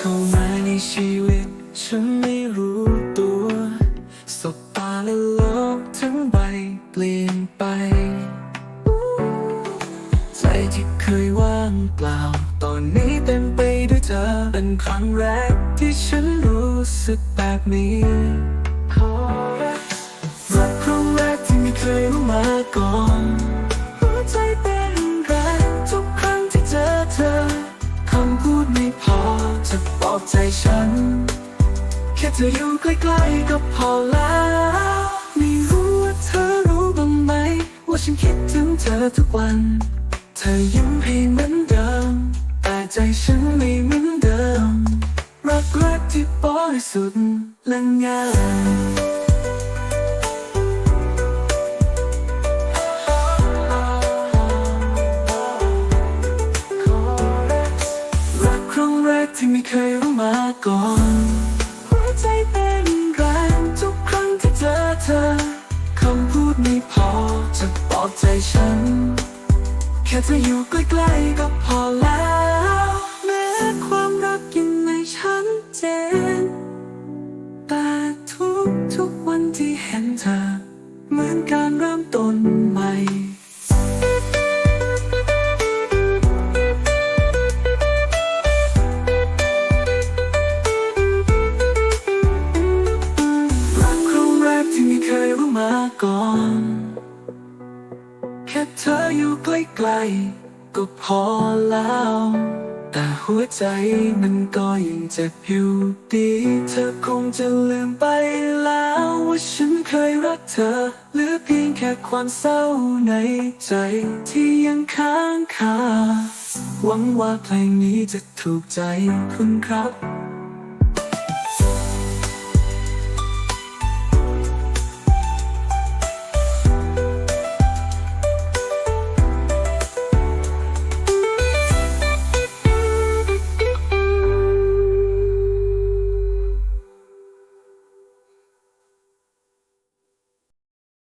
เข้ามาในชีวิต ฉันไม่รู้ตัวสบตาและโลกทั้งใบเปลี่ยนไป ใจที่เคยว่างเปล่า ตอนนี้เต็มไปด้วยเธอเป็นครั้งแรกที่ฉันรู้สึกแบบนี้ อบใจฉัน แค่เธออยู่ใกล้ๆก็พอแล้วไม่รู้ว่าเธอรู้บ้างไหม ว่าฉันคิดถึงเธอทุกวัน เธอยิ้มให้เหมือนเดิม แต่ใจฉันไม่เหมือนเดิม รักแรกที่บริสุทธิ์และง่าย มาก่อน หัวใจเต้นแรงทุกครั้งที่เจอเธอ คำพูดไม่พอจะปลอบใจฉัน แค่เธออยู่ใกล้ๆก็พอแล้ว แม้ความรักยังไม่ชัดเจน แต่ทุกทุกๆวันที่เห็นเธอ เหมือนการเริ่มต้นใหม่ มาก่อน แค่เธออยู่ใกล้ๆก็พอแล้ว แต่หัวใจมันก็ยังเจ็บอยู่ดี เธอคงจะลืมไปแล้วว่าฉันเคยรักเธอเหลือเพียงแค่ความเศร้าในใจที่ยังค้างคาหวังว่าเพลงนี้จะถูกใจคุณครับ